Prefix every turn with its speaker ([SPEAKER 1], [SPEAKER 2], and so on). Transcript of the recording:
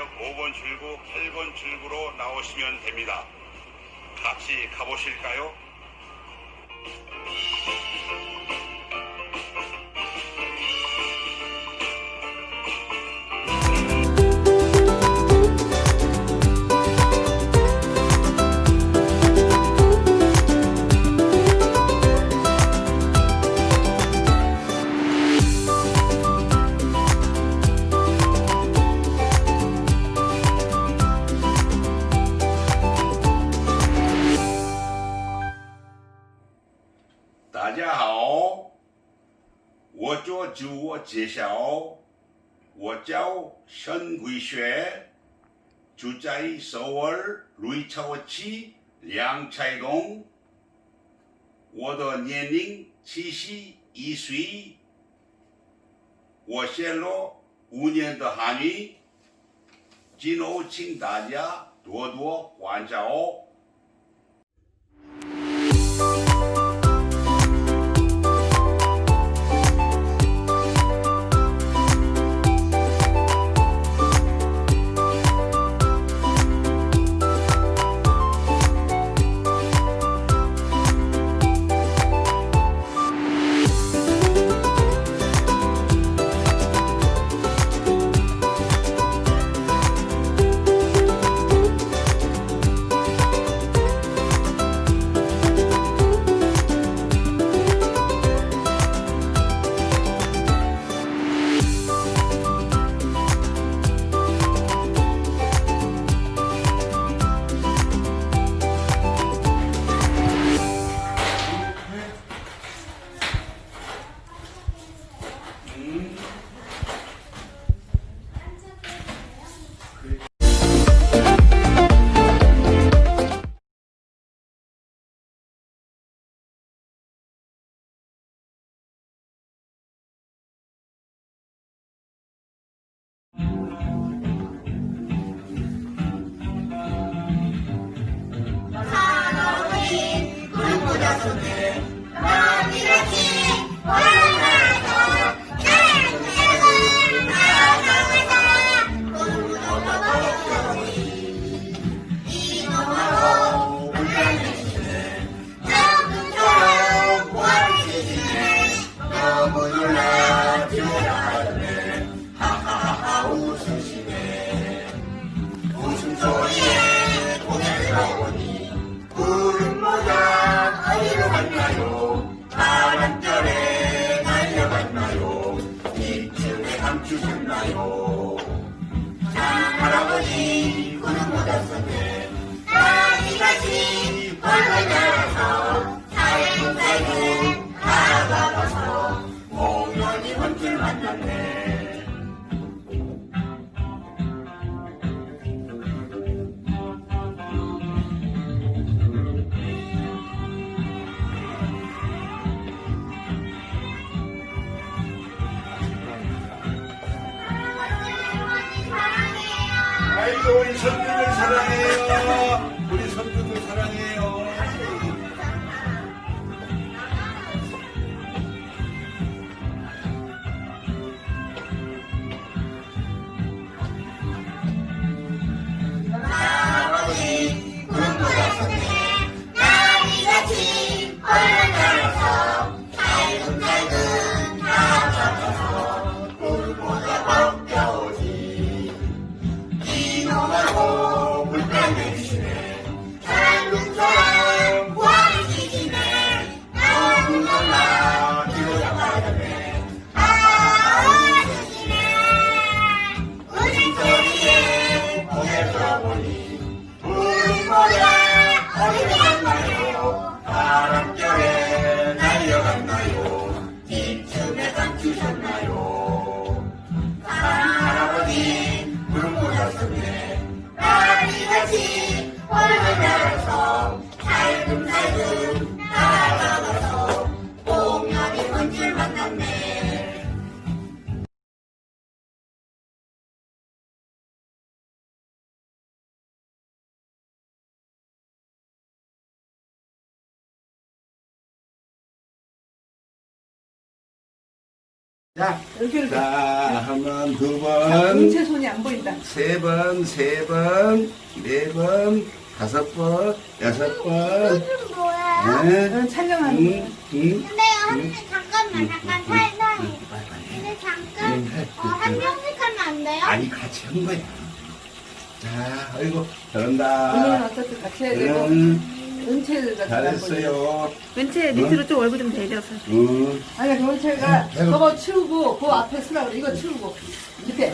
[SPEAKER 1] 좌측 5번 출구, 8번 출구로 나오시면 됩니다. 같이 가보실까요? 主我介绍，我叫陈桂雪，住在首尔瑞超区梁彩东。我的年龄七十一岁，我学了五年的汉语，今后请大家多多关照。哦。Mm-hmm. 우리 선주들 사랑해요. 우리 선주들 사랑해요.
[SPEAKER 2] 자,
[SPEAKER 3] 이렇게 이렇게.
[SPEAKER 4] 자, 한 번, 두 번,
[SPEAKER 3] 은채 손이 안 보인다.
[SPEAKER 4] 세 번, 세 번, 네 번, 다섯 번, 여섯 번.
[SPEAKER 1] 이건 뭐야?
[SPEAKER 4] 네.
[SPEAKER 3] 응, 촬영하는 거야.
[SPEAKER 4] 응, 응.
[SPEAKER 1] 근데 한 잠깐만 잠깐 살살. 근데 잠깐 어, 한 명씩 하면 안 돼요?
[SPEAKER 4] 아니, 같이 한 거야. 자, 아이고, 잘한다.
[SPEAKER 3] 오늘은 어차피 같이 해야 되고. 음, 거지.
[SPEAKER 4] 잘했어요.
[SPEAKER 5] 은채 밑으로 좀 얼굴 좀 대려서.
[SPEAKER 4] 응.
[SPEAKER 3] 아니 그 은채가
[SPEAKER 4] 응,
[SPEAKER 3] 저거 치우고 그 앞에 쓰라고 그래. 이거 치우고 밑에